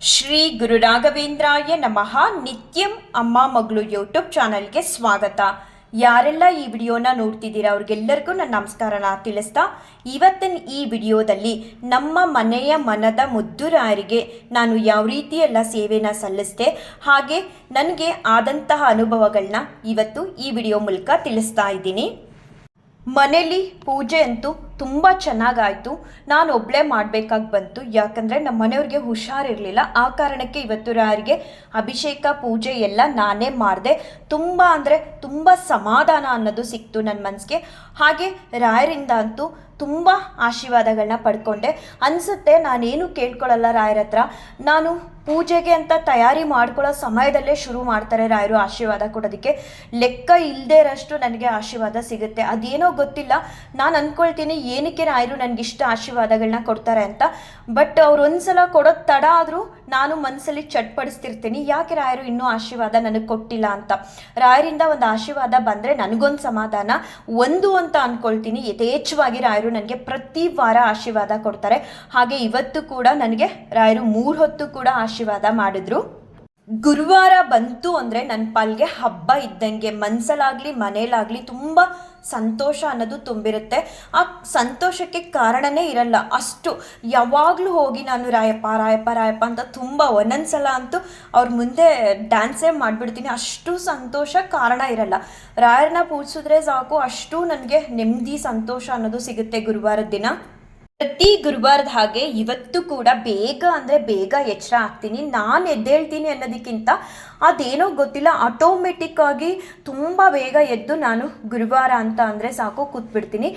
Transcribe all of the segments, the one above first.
ಶ್ರೀ ಗುರು ರಾಘವೇಂದ್ರಾಯ ನಮಃ. ನಿತ್ಯಂ ಅಮ್ಮ ಮಗಳು ಯೂಟ್ಯೂಬ್ ಚಾನಲ್ಗೆ ಸ್ವಾಗತ. ಯಾರೆಲ್ಲ ಈ ವಿಡಿಯೋನ ನೋಡ್ತಿದ್ದೀರಾ ಅವ್ರಿಗೆಲ್ಲರಿಗೂ ನನ್ನ ನಮಸ್ಕಾರನ ತಿಳಿಸ್ತಾ, ಇವತ್ತಿನ ಈ ವಿಡಿಯೋದಲ್ಲಿ ನಮ್ಮ ಮನೆಯ ಮನದ ಮುದ್ದುರಾಯರಿಗೆ ನಾನು ಯಾವ ರೀತಿ ಎಲ್ಲ ಸೇವೆನ ಸಲ್ಲಿಸಿದೆ, ಹಾಗೆ ನನಗೆ ಆದಂತಹ ಅನುಭವಗಳನ್ನ ಇವತ್ತು ಈ ವಿಡಿಯೋ ಮೂಲಕ ತಿಳಿಸ್ತಾ ಇದ್ದೀನಿ. ಮನೆಯಲ್ಲಿ ಪೂಜೆ ಅಂತೂ ತುಂಬ ಚೆನ್ನಾಗಾಯಿತು. ನಾನು ಒಬ್ಬಳೇ ಮಾಡಬೇಕಾಗಿ ಬಂತು. ಯಾಕಂದರೆ ನಮ್ಮ ಮನೆಯವ್ರಿಗೆ ಹುಷಾರಿರಲಿಲ್ಲ. ಆ ಕಾರಣಕ್ಕೆ ಇವತ್ತು ರಾಯರಿಗೆ ಅಭಿಷೇಕ, ಪೂಜೆ ಎಲ್ಲ ನಾನೇ ಮಾಡಿದೆ. ತುಂಬ ಅಂದರೆ ತುಂಬ ಸಮಾಧಾನ ಅನ್ನೋದು ಸಿಕ್ತು ನನ್ನ ಮನಸ್ಸಿಗೆ ಹಾಗೆ ರಾಯರಿಂದ ಅಂತೂ ತುಂಬ ಆಶೀರ್ವಾದಗಳನ್ನ ಪಡ್ಕೊಂಡೆ. ಅನಿಸುತ್ತೆ, ನಾನೇನು ಕೇಳ್ಕೊಳ್ಳಲ್ಲ ರಾಯರ ಹತ್ರ. ನಾನು ಪೂಜೆಗೆ ಅಂತ ತಯಾರಿ ಮಾಡ್ಕೊಳ್ಳೋ ಸಮಯದಲ್ಲೇ ಶುರು ಮಾಡ್ತಾರೆ ರಾಯರು ಆಶೀರ್ವಾದ ಕೊಡೋದಕ್ಕೆ. ಲೆಕ್ಕ ಇಲ್ಲದೇ ಇರೋಷ್ಟು ನನಗೆ ಆಶೀರ್ವಾದ ಸಿಗುತ್ತೆ. ಅದೇನೋ ಗೊತ್ತಿಲ್ಲ. ನಾನು ಅಂದ್ಕೊಳ್ತೀನಿ ಏನಕ್ಕೆ ರಾಯರು ನನಗಿಷ್ಟ ಆಶೀರ್ವಾದಗಳನ್ನ ಕೊಡ್ತಾರೆ ಅಂತ? ಬಟ್ ಅವ್ರು ಒಂದ್ಸಲ ಕೊಡೋದು ತಡ ಆದರೂ ನಾನು ಮನಸ್ಸಲ್ಲಿ ಚಟ್ಪಡಿಸ್ತಿರ್ತೀನಿ. ಯಾಕೆ ರಾಯರು ಇನ್ನೂ ಆಶೀರ್ವಾದ ನನಗೆ ಕೊಟ್ಟಿಲ್ಲ ಅಂತ? ರಾಯರಿಂದ ಒಂದು ಆಶೀರ್ವಾದ ಬಂದರೆ ನನಗೊಂದು ಸಮಾಧಾನ. ಒಂದು ಅಂತ ಅಂದ್ಕೊಳ್ತೀನಿ ಯಥೇಚ್ಛವಾಗಿ ರಾಯರು ನನಗೆ ಪ್ರತಿ ವಾರ ಆಶೀರ್ವಾದ ಕೊಡ್ತಾರೆ. ಹಾಗೆ ಇವತ್ತು ಕೂಡ ನನಗೆ ರಾಯರು ಮೂರು ಹೊತ್ತು ಕೂಡ ಆಶೀರ್ವಾದ ಮಾಡಿದ್ರು. ಗುರುವಾರ ಬಂತು ಅಂದರೆ ನನ್ನ ಪಾಲ್ಗೆ ಹಬ್ಬ ಇದ್ದಂಗೆ ಮನಸ್ಸಲ್ಲಾಗಲಿ ಮನೇಲಾಗಲಿ ತುಂಬ ಸಂತೋಷ ಅನ್ನೋದು ತುಂಬಿರುತ್ತೆ. ಆ ಸಂತೋಷಕ್ಕೆ ಕಾರಣನೇ ಇರಲ್ಲ. ಅಷ್ಟು ಯಾವಾಗಲೂ ಹೋಗಿ ನಾನು ರಾಯಪ್ಪ ರಾಯಪ್ಪ ರಾಯಪ್ಪ ಅಂತ ತುಂಬ ಒಂದೊಂದು ಸಲ ಅಂತೂ ಅವ್ರ ಮುಂದೆ ಡ್ಯಾನ್ಸೇ ಮಾಡಿಬಿಡ್ತೀನಿ. ಅಷ್ಟು ಸಂತೋಷ ಕಾರಣ ಇರಲ್ಲ. ರಾಯರನ್ನ ಪೂಜಿಸಿದ್ರೆ ಸಾಕು. ಅಷ್ಟು ನನಗೆ ನೆಮ್ಮದಿ, ಸಂತೋಷ ಅನ್ನೋದು ಸಿಗುತ್ತೆ ಗುರುವಾರದ ದಿನ. ಪ್ರತಿ ಗುರುವಾರದ ಹಾಗೆ ಇವತ್ತು ಕೂಡ ಬೇಗ ಅಂದರೆ ಬೇಗ ಎಚ್ಚರ ಆಗ್ತೀನಿ, ನಾನು ಎದ್ದೇಳ್ತೀನಿ ಅನ್ನೋದಕ್ಕಿಂತ ಅದೇನೋ ಗೊತ್ತಿಲ್ಲ. ಆಟೋಮೆಟಿಕ್ ಆಗಿ ತುಂಬ ಬೇಗ ಎದ್ದು ನಾನು ಗುರುವಾರ ಅಂತ ಅಂದರೆ ಸಾಕು ಕೂತ್ಬಿಡ್ತೀನಿ.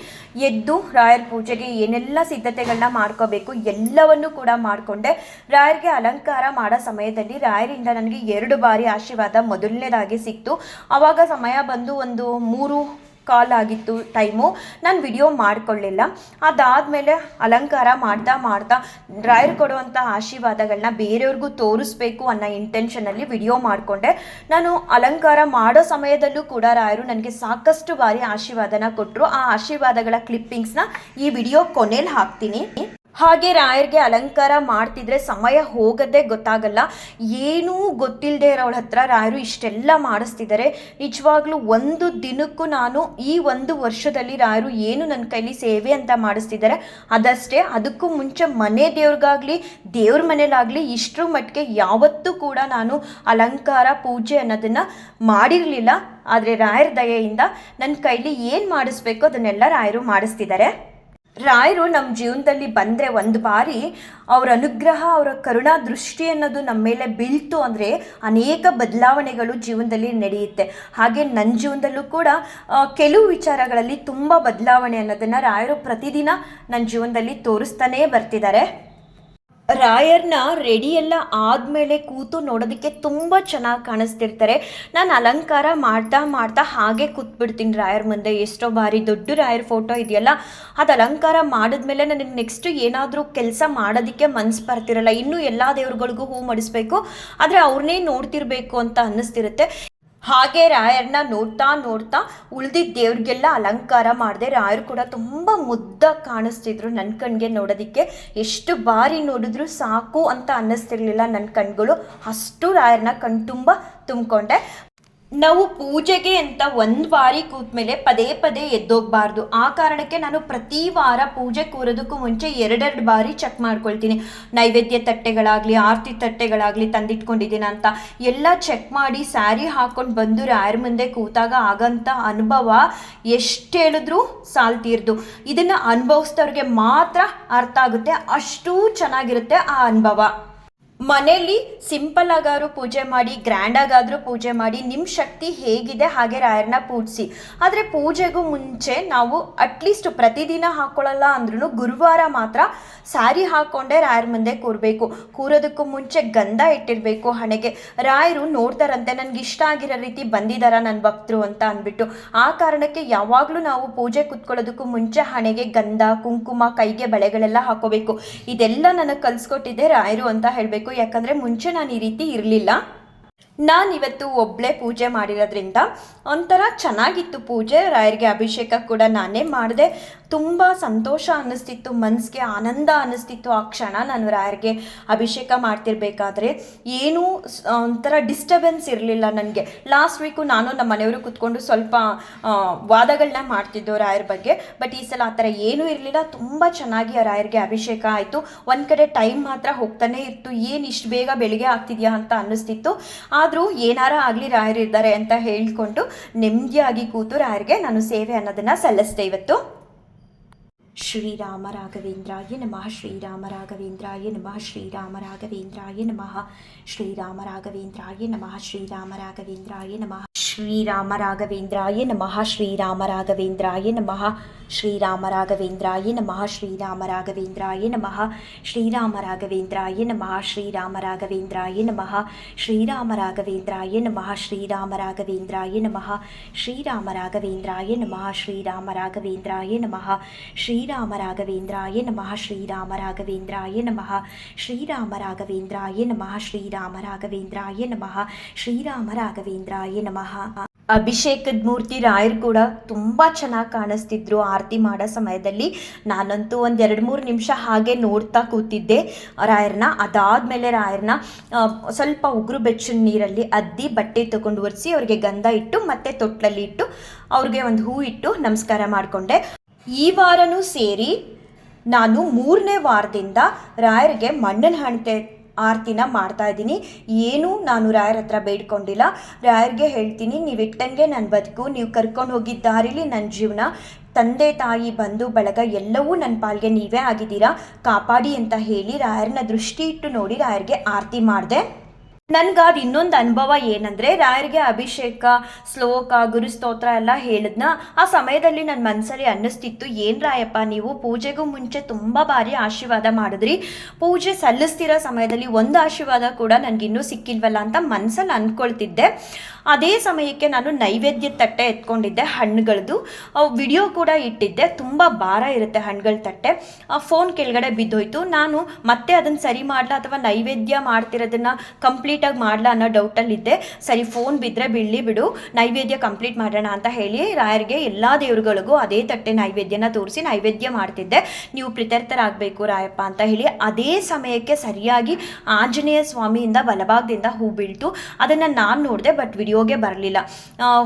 ಎದ್ದು ರಾಯರ್ ಪೂಜೆಗೆ ಏನೆಲ್ಲ ಸಿದ್ಧತೆಗಳನ್ನ ಮಾಡ್ಕೋಬೇಕು ಎಲ್ಲವನ್ನು ಕೂಡ ಮಾಡಿಕೊಂಡೆ. ರಾಯರಿಗೆ ಅಲಂಕಾರ ಮಾಡೋ ಸಮಯದಲ್ಲಿ ರಾಯರಿಂದ ನನಗೆ ಎರಡು ಬಾರಿ ಆಶೀರ್ವಾದ ಮೊದಲನೇದಾಗಿ ಸಿಕ್ತು. ಆವಾಗ ಸಮಯ ಬಂದು ಒಂದು ಮೂರು ಕಾಲ್ ಆಗಿತ್ತು ಟೈಮು ನಾನು ವಿಡಿಯೋ ಮಾಡಿಕೊಳ್ಳಿಲ್ಲ. ಅದಾದಮೇಲೆ ಅಲಂಕಾರ ಮಾಡ್ತಾ ಮಾಡ್ತಾ ಡ್ರಾಯರ್ ಕೊಡುವಂಥ ಆಶೀರ್ವಾದಗಳನ್ನ ಬೇರೆಯವ್ರಿಗೂ ತೋರಿಸ್ಬೇಕು ಅನ್ನೋ ಇಂಟೆನ್ಷನಲ್ಲಿ ವಿಡಿಯೋ ಮಾಡಿಕೊಂಡೆ. ನಾನು ಅಲಂಕಾರ ಮಾಡೋ ಸಮಯದಲ್ಲೂ ಕೂಡ ರಾಯರು ನನಗೆ ಸಾಕಷ್ಟು ಬಾರಿ ಆಶೀರ್ವಾದನ ಕೊಟ್ಟರು ಆ ಆಶೀರ್ವಾದಗಳ ಕ್ಲಿಪ್ಪಿಂಗ್ಸ್ನ ಈ ವಿಡಿಯೋ ಕೊನೆಯಲ್ಲಿ ಹಾಕ್ತೀನಿ. ಹಾಗೆ ರಾಯರ್ಗೆ ಅಲಂಕಾರ ಮಾಡ್ತಿದ್ರೆ ಸಮಯ ಹೋಗೋದೇ ಗೊತ್ತಾಗಲ್ಲ. ಏನೂ ಗೊತ್ತಿಲ್ಲದೆ ಇರೋಳ ಹತ್ರ ರಾಯರು ಇಷ್ಟೆಲ್ಲ ಮಾಡಿಸ್ತಿದ್ದಾರೆ. ನಿಜವಾಗ್ಲೂ ಒಂದು ದಿನಕ್ಕೂ ನಾನು ಈ ಒಂದು ವರ್ಷದಲ್ಲಿ ರಾಯರು ಏನು ನನ್ನ ಕೈಲಿ ಸೇವೆ ಅಂತ ಮಾಡಿಸ್ತಿದ್ದಾರೆ. ಅದಷ್ಟೇ, ಅದಕ್ಕೂ ಮುಂಚೆ ಮನೆ ದೇವ್ರಿಗಾಗಲಿ, ದೇವ್ರ ಮನೇಲಾಗಲಿ ಇಷ್ಟರ ಮಟ್ಟಿಗೆ ಯಾವತ್ತೂ ಕೂಡ ನಾನು ಅಲಂಕಾರ, ಪೂಜೆ ಅನ್ನೋದನ್ನು ಮಾಡಿರಲಿಲ್ಲ. ಆದರೆ ರಾಯರ ದಯೆಯಿಂದ ನನ್ನ ಕೈಲಿ ಏನು ಮಾಡಿಸ್ಬೇಕು ಅದನ್ನೆಲ್ಲ ರಾಯರು ಮಾಡಿಸ್ತಿದ್ದಾರೆ. ರಾಯರು ನಮ್ಮ ಜೀವನದಲ್ಲಿ ಬಂದರೆ ಒಂದು ಬಾರಿ ಅವರ ಅನುಗ್ರಹ, ಅವರ ಕರುಣಾ ದೃಷ್ಟಿ ಅನ್ನೋದು ನಮ್ಮ ಮೇಲೆ ಬೀಳ್ತು ಅಂದರೆ ಅನೇಕ ಬದಲಾವಣೆಗಳು ಜೀವನದಲ್ಲಿ ನಡೆಯುತ್ತೆ. ಹಾಗೆ ನನ್ನ ಜೀವನದಲ್ಲೂ ಕೂಡ ಕೆಲವು ವಿಚಾರಗಳಲ್ಲಿ ತುಂಬ ಬದಲಾವಣೆ ಅನ್ನೋದನ್ನು ರಾಯರು ಪ್ರತಿದಿನ ನನ್ನ ಜೀವನದಲ್ಲಿ ತೋರಿಸ್ತಾನೇ ಬರ್ತಿದ್ದಾರೆ. ರಾಯರ್ನ ರೆಡಿ ಎಲ್ಲ ಆದಮೇಲೆ ಕೂತು ನೋಡೋದಕ್ಕೆ ತುಂಬ ಚೆನ್ನಾಗಿ ಕಾಣಿಸ್ತಿರ್ತಾರೆ. ನಾನು ಅಲಂಕಾರ ಮಾಡ್ತಾ ಮಾಡ್ತಾ ಹಾಗೆ ಕೂತ್ಬಿಡ್ತೀನಿ ರಾಯರ್ ಮುಂದೆ. ಎಷ್ಟೋ ಬಾರಿ ದೊಡ್ಡ ರಾಯರ್ ಫೋಟೋ ಇದೆಯಲ್ಲ, ಅದು ಅಲಂಕಾರ ಮಾಡಿದ್ಮೇಲೆ ನನಗೆ ನೆಕ್ಸ್ಟ್ ಏನಾದರೂ ಕೆಲಸ ಮಾಡೋದಕ್ಕೆ ಮನ್ಸು ಬರ್ತಿರಲ್ಲ. ಇನ್ನೂ ಎಲ್ಲ ದೇವ್ರುಗಳಿಗೂ ಹೂ ಮಡಿಸ್ಬೇಕು, ಆದರೆ ಅವ್ರನ್ನೇ ನೋಡ್ತಿರ್ಬೇಕು ಅಂತ ಅನ್ನಿಸ್ತಿರುತ್ತೆ. ಹಾಗೆ ರಾಯರನ್ನ ನೋಡ್ತಾ ನೋಡ್ತಾ ಉಳಿದಿದ್ದ ದೇವ್ರಿಗೆಲ್ಲ ಅಲಂಕಾರ ಮಾಡಿದೆ ರಾಯರು ಕೂಡ ತುಂಬ ಮುದ್ದ ಕಾಣಿಸ್ತಿದ್ರು ನನ್ನ ಕಣ್ಗೆ ನೋಡೋದಕ್ಕೆ. ಎಷ್ಟು ಬಾರಿ ನೋಡಿದ್ರು ಸಾಕು ಅಂತ ಅನ್ನಿಸ್ತಿರ್ಲಿಲ್ಲ ನನ್ನ ಕಣ್ಗಳು. ಅಷ್ಟು ರಾಯರ್ನ ಕಣ್ತುಂಬ ತುಂಬಿಕೊಂಡೆ. ನಾವು ಪೂಜೆಗೆ ಅಂತ ಒಂದು ಬಾರಿ ಕೂತ್ಮೇಲೆ ಪದೇ ಪದೇ ಎದ್ದೋಗ್ಬಾರ್ದು. ಆ ಕಾರಣಕ್ಕೆ ನಾನು ಪ್ರತಿ ವಾರ ಪೂಜೆ ಕೂರೋದಕ್ಕೂ ಮುಂಚೆ ಎರಡೆರಡು ಬಾರಿ ಚೆಕ್ ಮಾಡ್ಕೊಳ್ತೀನಿ. ನೈವೇದ್ಯ ತಟ್ಟೆಗಳಾಗಲಿ, ಆರತಿ ತಟ್ಟೆಗಳಾಗಲಿ ತಂದಿಟ್ಕೊಂಡಿದ್ದೀನಿ ಅಂತ. ಎಲ್ಲ ಚೆಕ್ ಮಾಡಿ ಸ್ಯಾರಿ ಹಾಕ್ಕೊಂಡು ಬಂದು ಯಾರ ಮುಂದೆ ಕೂತಾಗ ಆಗಂಥ ಅನುಭವ ಎಷ್ಟು ಹೇಳಿದ್ರೂ ಸಾಲ್ತೀರ್ದು. ಇದನ್ನು ಅನುಭವಿಸಿದವ್ರಿಗೆ ಮಾತ್ರ ಅರ್ಥ ಆಗುತ್ತೆ. ಅಷ್ಟು ಚೆನ್ನಾಗಿರುತ್ತೆ ಆ ಅನುಭವ. ಮನೆಯಲ್ಲಿ ಸಿಂಪಲ್ ಆಗಾದ್ರೂ ಪೂಜೆ ಮಾಡಿ ಗ್ರ್ಯಾಂಡ್ ಆಗಾದ್ರೂ ಪೂಜೆ ಮಾಡಿ ನಿಮ್ಮ ಶಕ್ತಿ ಹೇಗಿದೆ ಹಾಗೆ ರಾಯರನ್ನ ಪೂಜಿಸಿ. ಆದರೆ ಪೂಜೆಗೂ ಮುಂಚೆ ನಾವು ಅಟ್ಲೀಸ್ಟ್ ಪ್ರತಿದಿನ ಹಾಕೊಳ್ಳಲ್ಲ ಅಂದ್ರೂ ಗುರುವಾರ ಮಾತ್ರ ಸ್ಯಾರಿ ಹಾಕ್ಕೊಂಡೇ ರಾಯರ ಮುಂದೆ ಕೂರಬೇಕು. ಕೂರೋದಕ್ಕೂ ಮುಂಚೆ ಗಂಧ ಇಟ್ಟಿರಬೇಕು ಹಣೆಗೆ. ರಾಯರು ನೋಡ್ತಾರಂತೆ, ನನಗೆ ಇಷ್ಟ ಆಗಿರೋ ರೀತಿ ಬಂದಿದ್ದಾರ ನನ್ನ ಭಕ್ತರು? ಅಂತ ಅಂದ್ಬಿಟ್ಟು. ಆ ಕಾರಣಕ್ಕೆ ಯಾವಾಗಲೂ ನಾವು ಪೂಜೆ ಕುತ್ಕೊಳ್ಳೋದಕ್ಕೂ ಮುಂಚೆ ಹಣೆಗೆ ಗಂಧ, ಕುಂಕುಮ, ಕೈಗೆ ಬಳೆಗಳೆಲ್ಲ ಹಾಕೋಬೇಕು. ಇದೆಲ್ಲ ನನಗೆ ಕಲಿಸ್ಕೊಟ್ಟಿದ್ದೆ ರಾಯರು ಅಂತ ಹೇಳಬೇಕು. ಯಾಕಂದರೆ ಮುಂಚೆ ನಾನು ಈ ರೀತಿ ಇರಲಿಲ್ಲ. ನಾನಿವತ್ತು ಒಬ್ಳೆ ಪೂಜೆ ಮಾಡಿರೋದ್ರಿಂದ ಒಂಥರ ಚೆನ್ನಾಗಿತ್ತು ಪೂಜೆ. ರಾಯರಿಗೆ ಅಭಿಷೇಕ ಕೂಡ ನಾನೇ ಮಾಡಿದೆ. ತುಂಬ ಸಂತೋಷ ಅನ್ನಿಸ್ತಿತ್ತು ಮನಸ್ಸಿಗೆ ಆನಂದ ಅನ್ನಿಸ್ತಿತ್ತು ಆ ಕ್ಷಣ. ನಾನು ರಾಯರಿಗೆ ಅಭಿಷೇಕ ಮಾಡ್ತಿರ್ಬೇಕಾದ್ರೆ ಏನೂ ಒಂಥರ ಡಿಸ್ಟರ್ಬೆನ್ಸ್ ಇರಲಿಲ್ಲ ನನಗೆ. ಲಾಸ್ಟ್ ವೀಕು ನಾನು ನಮ್ಮ ಮನೆಯವರು ಕುತ್ಕೊಂಡು ಸ್ವಲ್ಪ ವಾದಗಳನ್ನ ಮಾಡ್ತಿದ್ದೋ ರಾಯರ ಬಗ್ಗೆ. ಬಟ್ ಈ ಸಲ ಆ ಥರ ಏನೂ ಇರಲಿಲ್ಲ. ತುಂಬ ಚೆನ್ನಾಗಿ ಆ ರಾಯರಿಗೆ ಅಭಿಷೇಕ ಆಯಿತು. ಒಂದು ಕಡೆ ಟೈಮ್ ಮಾತ್ರ ಹೋಗ್ತಾನೆ ಇತ್ತು. ಏನು ಇಷ್ಟು ಬೇಗ ಬೆಳಿಗ್ಗೆ ಆಗ್ತಿದೆಯಾ ಅಂತ ಅನ್ನಿಸ್ತಿತ್ತು. ಆದರೂ ಏನಾರ ಆಗಲಿ ರಾಯರು ಇದ್ದಾರೆ ಅಂತ ಹೇಳಿಕೊಂಡು ನೆಮ್ಮದಿಯಾಗಿ ಕೂತು ರಾಯರಿಗೆ ನಾನು ಸೇವೆ ಅನ್ನೋದನ್ನು ಸಲ್ಲಿಸ್ದೆ ಇವತ್ತು. ஸ்ரீராம ராகவேந்திராய நம ஸ்ரீராம ராகவேந்திராய நம ஸ்ரீராம ராகவேந்திராய நம ஸ்ரீராம ராகவேந்திராய நம ஸ்ரீராம ராகவேந்திராய நம ஸ்ரீராம ராகவேந்திராய நம ஸ்ரீராம ராகவேந்திராய நம ಶ್ರೀರಾಮ ರಾಘವೇಂದ್ರಾಯ ನಮಃ ಶ್ರೀರಾಮ ರಾಘವೇಂದ್ರಾಯ ನಮಃ ಶ್ರೀರಾಮ ರಾಘವೇಂದ್ರಾಯ ನಮಃ ಶ್ರೀರಾಮ ರಾಘವೇಂದ್ರಾಯ ನಮಃ ಶ್ರೀರಾಮ ರಾಘವೇಂದ್ರಾಯ ನಮಃ ಶ್ರೀರಾಮ ರಾಘವೇಂದ್ರಾಯ ನಮಃ ಶ್ರೀರಾಮ ರಾಘವೇಂದ್ರಾಯ ನಮಃ ಶ್ರೀರಾಮ ರಾಘವೇಂದ್ರಾಯ ನಮಃ ಶ್ರೀರಾಮ ರಾಘವೇಂದ್ರಾಯ ನಮಃ ಶ್ರೀರಾಮ ರಾಘವೇಂದ್ರಾಯ ನಮಃ ಶ್ರೀರಾಮ ರಾಘವೇಂದ್ರಾಯ ನಮಃ ಶ್ರೀರಾಮ ರಾಘವೇಂದ್ರಾಯ ನಮಃ ಶ್ರೀರಾಮ ರಾಘವೇಂದ್ರಾಯ ನಮಃ ಅಭಿಷೇಕದ ಮೂರ್ತಿ ರಾಯರು ಕೂಡ ತುಂಬ ಚೆನ್ನಾಗಿ ಕಾಣಿಸ್ತಿದ್ರು ಆರತಿ ಮಾಡೋ ಸಮಯದಲ್ಲಿ. ನಾನಂತೂ ಒಂದು ಎರಡು ಮೂರು ನಿಮಿಷ ಹಾಗೆ ನೋಡ್ತಾ ಕೂತಿದ್ದೆ. ರಾಯರನ್ನ ಅದಾದಮೇಲೆ ರಾಯರನ್ನ ಸ್ವಲ್ಪ ಉಗುರು ಬೆಚ್ಚಿನ ನೀರಲ್ಲಿ ಅದ್ದಿ ಬಟ್ಟೆ ತಗೊಂಡು ಒರೆಸಿ ಅವ್ರಿಗೆ ಗಂಧ ಇಟ್ಟು ಮತ್ತೆ ತೊಟ್ಲಲ್ಲಿ ಇಟ್ಟು ಅವ್ರಿಗೆ ಒಂದು ಹೂ ಇಟ್ಟು ನಮಸ್ಕಾರ ಮಾಡಿಕೊಂಡೆ. ಈ ವಾರನೂ ಸೇರಿ ನಾನು ಮೂರನೇ ವಾರದಿಂದ ರಾಯರಿಗೆ ಮಣ್ಣನ್ನು ಹಣತೆ ಆರತಿನ ಮಾಡ್ತಾ ಇದ್ದೀನಿ. ಏನೂ ನಾನು ರಾಯರ ಹತ್ರ ಬೇಡ್ಕೊಂಡಿಲ್ಲ. ರಾಯರಿಗೆ ಹೇಳ್ತೀನಿ, ನೀವು ಇಟ್ಟಂಗೆ ನನ್ನ ಬದುಕು, ನೀವು ಕರ್ಕೊಂಡು ಹೋಗಿದ್ದ ದಾರಿಲಿ ನನ್ನ ಜೀವನ, ತಂದೆ, ತಾಯಿ, ಬಂಧು, ಬಳಗ ಎಲ್ಲವೂ ನನ್ನ ಪಾಲ್ಗೆ ನೀವೇ ಆಗಿದ್ದೀರಾ? ಕಾಪಾಡಿ ಅಂತ ಹೇಳಿ ರಾಯರ್ನ ದೃಷ್ಟಿ ಇಟ್ಟು ನೋಡಿ ರಾಯರಿಗೆ ಆರತಿ ಮಾಡಿದೆ. ನನ್ಗಾದ ಇನ್ನೊಂದು ಅನುಭವ ಏನಂದ್ರೆ ರಾಯರಿಗೆ ಅಭಿಷೇಕ, ಶ್ಲೋಕ ಗುರುಸ್ತೋತ್ರ ಎಲ್ಲ ಹೇಳಿದ್ನ ಆ ಸಮಯದಲ್ಲಿ ನನ್ನ ಮನಸ್ಸಲ್ಲಿ ಅನ್ನಿಸ್ತಿತ್ತು, ಏನ್ ರಾಯಪ್ಪ ನೀವು ಪೂಜೆಗೂ ಮುಂಚೆ ತುಂಬ ಬಾರಿ ಆಶೀರ್ವಾದ ಮಾಡಿದ್ರಿ. ಪೂಜೆ ಸಲ್ಲಿಸ್ತಿರೋ ಸಮಯದಲ್ಲಿ ಒಂದು ಆಶೀರ್ವಾದ ಕೂಡ ನನಗಿನ್ನೂ ಸಿಕ್ಕಿಲ್ವಲ್ಲ ಅಂತ ಮನಸ್ಸಲ್ಲಿ ಅಂದ್ಕೊಳ್ತಿದ್ದೆ ಅದೇ ಸಮಯಕ್ಕೆ ನಾನು ನೈವೇದ್ಯ ತಟ್ಟೆ ಎತ್ಕೊಂಡಿದ್ದೆ ಹಣ್ಣುಗಳದ್ದು ವಿಡಿಯೋ ಕೂಡ ಇಟ್ಟಿದ್ದೆ, ತುಂಬ ಭಾರ ಇರುತ್ತೆ ಹಣ್ಣುಗಳ ತಟ್ಟೆ. ಆ ಫೋನ್ ಕೆಳಗಡೆ ಬಿದ್ದೋಯ್ತು. ನಾನು ಮತ್ತೆ ಅದನ್ನು ಸರಿ ಮಾಡ್ಲಾ ಅಥವಾ ನೈವೇದ್ಯ ಮಾಡ್ತಿರೋದನ್ನ ಕಂಪ್ಲೀಟಾಗಿ ಮಾಡಲ ಅನ್ನೋ ಡೌಟಲ್ಲಿದ್ದೆ. ಸರಿ ಫೋನ್ ಬಿದ್ದರೆ ಬೀಳಲಿ ಬಿಡು, ನೈವೇದ್ಯ ಕಂಪ್ಲೀಟ್ ಮಾಡೋಣ ಅಂತ ಹೇಳಿ ರಾಯರಿಗೆ ಎಲ್ಲ ದೇವ್ರುಗಳಿಗೂ ಅದೇ ತಟ್ಟೆ ನೈವೇದ್ಯನ ತೋರಿಸಿ ನೈವೇದ್ಯ ಮಾಡ್ತಿದ್ದೆ. ನೀವು ಪ್ರಿತರ್ಥರಾಗಬೇಕು ರಾಯಪ್ಪ ಅಂತ ಹೇಳಿ ಅದೇ ಸಮಯಕ್ಕೆ ಸರಿಯಾಗಿ ಆಂಜನೇಯ ಸ್ವಾಮಿಯಿಂದ ಬಲಭಾಗದಿಂದ ಹೂ ಬೀಳ್ತು. ಅದನ್ನು ನಾನು ನೋಡಿದೆ, ಬಟ್ ವಿಡಿಯೋಗೆ ಬರಲಿಲ್ಲ.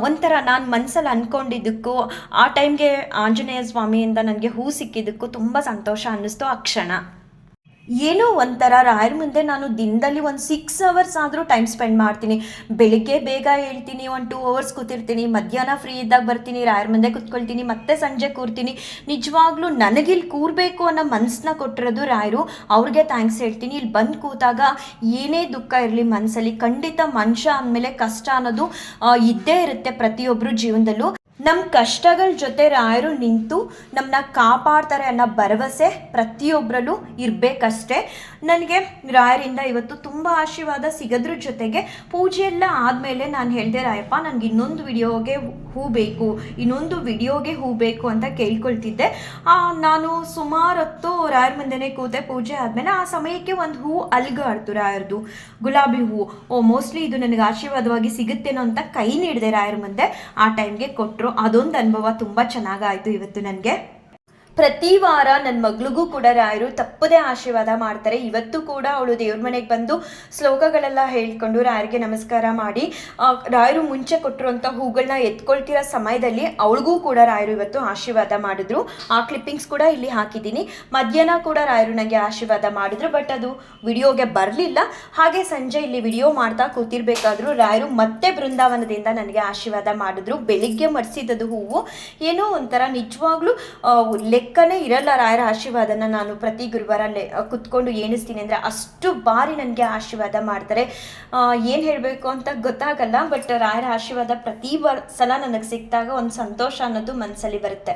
ಒಂಥರ ನಾನು ಮನಸ್ಸಲ್ಲಿ ಅಂದ್ಕೊಂಡಿದ್ದಕ್ಕೂ ಆ ಟೈಮ್ಗೆ ಆಂಜನೇಯ ಸ್ವಾಮಿಯಿಂದ ನನಗೆ ಹೂ ಸಿಕ್ಕಿದ್ದಕ್ಕೂ ತುಂಬ ಸಂತೋಷ ಅನ್ನಿಸ್ತು ಆ ಕ್ಷಣ. ಏನೋ ಒಂಥರ ರಾಯರ್ ಮುಂದೆ ನಾನು ದಿನದಲ್ಲಿ ಒಂದು ಸಿಕ್ಸ್ ಅವರ್ಸ್ ಆದರೂ ಟೈಮ್ ಸ್ಪೆಂಡ್ ಮಾಡ್ತೀನಿ. ಬೆಳಿಗ್ಗೆ ಬೇಗ ಹೇಳ್ತೀನಿ, ಒಂದು ಟೂ ಅವರ್ಸ್ ಕೂತಿರ್ತೀನಿ. ಮಧ್ಯಾಹ್ನ ಫ್ರೀ ಇದ್ದಾಗ ಬರ್ತೀನಿ ರಾಯರ ಮುಂದೆ ಕೂತ್ಕೊಳ್ತೀನಿ, ಮತ್ತೆ ಸಂಜೆ ಕೂರ್ತೀನಿ. ನಿಜವಾಗ್ಲೂ ನನಗಿಲ್ಲಿ ಕೂರಬೇಕು ಅನ್ನೋ ಮನಸ್ಸನ್ನ ಕೊಟ್ಟಿರೋದು ರಾಯರು. ಅವ್ರಿಗೆ ಥ್ಯಾಂಕ್ಸ್ ಹೇಳ್ತೀನಿ. ಇಲ್ಲಿ ಬಂದು ಕೂತಾಗ ಏನೇ ದುಃಖ ಇರಲಿ ಮನಸ್ಸಲ್ಲಿ ಖಂಡಿತ ಮನುಷ್ಯ ಅಂದಮೇಲೆ ಕಷ್ಟ ಅನ್ನೋದು ಇದ್ದೇ ಇರುತ್ತೆ ಪ್ರತಿಯೊಬ್ಬರು ಜೀವನದಲ್ಲೂ. ನಮ್ಮ ಕಷ್ಟಗಳ ಜೊತೆ ರಾಯರು ನಿಂತು ನಮ್ಮನ್ನ ಕಾಪಾಡ್ತಾರೆ ಅನ್ನೋ ಭರವಸೆ ಪ್ರತಿಯೊಬ್ಬರಲ್ಲೂ ಇರಬೇಕಷ್ಟೇ. ನನಗೆ ರಾಯರಿಂದ ಇವತ್ತು ತುಂಬ ಆಶೀರ್ವಾದ ಸಿಗೋದ್ರ ಜೊತೆಗೆ ಪೂಜೆ ಎಲ್ಲ ಆದಮೇಲೆ ನಾನು ಹೇಳಿದೆ, ರಾಯಪ್ಪ, ನನಗೆ ಇನ್ನೊಂದು ವಿಡಿಯೋಗೆ ಹೂ ಬೇಕು, ಇನ್ನೊಂದು ವಿಡಿಯೋಗೆ ಹೂ ಬೇಕು ಅಂತ ಕೇಳ್ಕೊಳ್ತಿದ್ದೆ. ನಾನು ಸುಮಾರು ಹೊತ್ತು ರಾಯರ ಮುಂದೆನೇ ಕೂತೆ ಪೂಜೆ ಆದಮೇಲೆ ಆ ಸಮಯಕ್ಕೆ ಒಂದು ಹೂ ಅಲ್ಗಾಡ್ತು ರಾಯರ್ದು, ಗುಲಾಬಿ ಹೂ. ಓ ಮೋಸ್ಟ್ಲಿ ಇದು ನನಗೆ ಆಶೀರ್ವಾದವಾಗಿ ಸಿಗುತ್ತೇನೋ ಅಂತ ಕೈ ನೀಡಿದೆ ರಾಯರ ಮುಂದೆ. ಆ ಟೈಮ್ಗೆ ಕೊಟ್ಟರು ಅದೊಂದು ಅನುಭವ ತುಂಬ ಚೆನ್ನಾಗಾಯಿತು ಇವತ್ತು ನನಗೆ. ಪ್ರತಿ ವಾರ ನನ್ನ ಮಗಳಿಗೂ ಕೂಡ ರಾಯರು ತಪ್ಪದೇ ಆಶೀರ್ವಾದ ಮಾಡ್ತಾರೆ. ಇವತ್ತು ಕೂಡ ಅವಳು ದೇವ್ರ ಮನೆಗೆ ಬಂದು ಶ್ಲೋಕಗಳೆಲ್ಲ ಹೇಳ್ಕೊಂಡು ರಾಯರಿಗೆ ನಮಸ್ಕಾರ ಮಾಡಿ ರಾಯರು ಮುಂಚೆ ಕೊಟ್ಟಿರುವಂಥ ಹೂಗಳನ್ನ ಎತ್ಕೊಳ್ತಿರೋ ಸಮಯದಲ್ಲಿ ಅವಳಿಗೂ ಕೂಡ ರಾಯರು ಇವತ್ತು ಆಶೀರ್ವಾದ ಮಾಡಿದ್ರು. ಆ ಕ್ಲಿಪ್ಪಿಂಗ್ಸ್ ಕೂಡ ಇಲ್ಲಿ ಹಾಕಿದ್ದೀನಿ. ಮಧ್ಯಾಹ್ನ ಕೂಡ ರಾಯರು ನನಗೆ ಆಶೀರ್ವಾದ ಮಾಡಿದ್ರು. ಬಟ್ ಅದು ವಿಡಿಯೋಗೆ ಬರಲಿಲ್ಲ. ಹಾಗೆ ಸಂಜೆ ಇಲ್ಲಿ ವಿಡಿಯೋ ಮಾಡ್ತಾ ಕೂತಿರ್ಬೇಕಾದ್ರು ರಾಯರು ಮತ್ತೆ ಬೃಂದಾವನದಿಂದ ನನಗೆ ಆಶೀರ್ವಾದ ಮಾಡಿದ್ರು. ಬೆಳಿಗ್ಗೆ ಮಡಿಸಿದ್ದದು ಹೂವು. ಏನೋ ಒಂಥರ ನಿಜವಾಗ್ಲೂ ಆ, ಲೆಕ್ಕನೇ ಇರಲ್ಲ ರಾಯರ ಆಶೀರ್ವಾದನ. ನಾನು ಪ್ರತಿ ಗುರುವಾರ ಲೆ ಕುತ್ಕೊಂಡು ಎಣಿಸ್ತೀನಿ ಅಂದರೆ ಅಷ್ಟು ಬಾರಿ ನನಗೆ ಆಶೀರ್ವಾದ ಮಾಡ್ತಾರೆ. ಏನು ಹೇಳಬೇಕು ಅಂತ ಗೊತ್ತಾಗಲ್ಲ, ಬಟ್ ರಾಯರ ಆಶೀರ್ವಾದ ಪ್ರತಿ ಸಲ ನನಗೆ ಸಿಕ್ಕಿದಾಗ ಒಂದು ಸಂತೋಷ ಅನ್ನೋದು ಮನಸ್ಸಲ್ಲಿ ಬರುತ್ತೆ.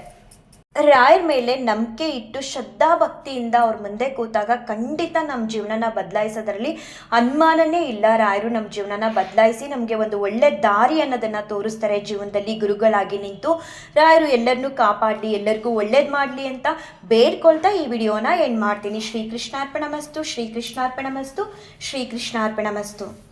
ರಾಯರ ಮೇಲೆ ನಂಬಿಕೆ ಇಟ್ಟು ಶ್ರದ್ಧಾ ಭಕ್ತಿಯಿಂದ ಅವ್ರ ಮುಂದೆ ಕೂತಾಗ ಖಂಡಿತ ನಮ್ಮ ಜೀವನನ ಬದಲಾಯಿಸೋದ್ರಲ್ಲಿ ಅನುಮಾನನೇ ಇಲ್ಲ. ರಾಯರು ನಮ್ಮ ಜೀವನನ ಬದಲಾಯಿಸಿ ನಮಗೆ ಒಂದು ಒಳ್ಳೆ ದಾರಿ ಅನ್ನೋದನ್ನು ತೋರಿಸ್ತಾರೆ ಜೀವನದಲ್ಲಿ ಗುರುಗಳಾಗಿ ನಿಂತು. ರಾಯರು ಎಲ್ಲರನ್ನೂ ಕಾಪಾಡಲಿ, ಎಲ್ಲರಿಗೂ ಒಳ್ಳೇದು ಮಾಡಲಿ ಅಂತ ಬೇಡ್ಕೊಳ್ತಾ ಈ ವಿಡಿಯೋನ ಎಂಡ್ ಮಾಡ್ತೀನಿ? ಶ್ರೀ ಕೃಷ್ಣಾರ್ಪಣ ಮಸ್ತು ಶ್ರೀ ಕೃಷ್ಣಾರ್ಪಣ ಮಸ್ತು ಶ್ರೀ ಕೃಷ್ಣಾರ್ಪಣ ಮಸ್ತು.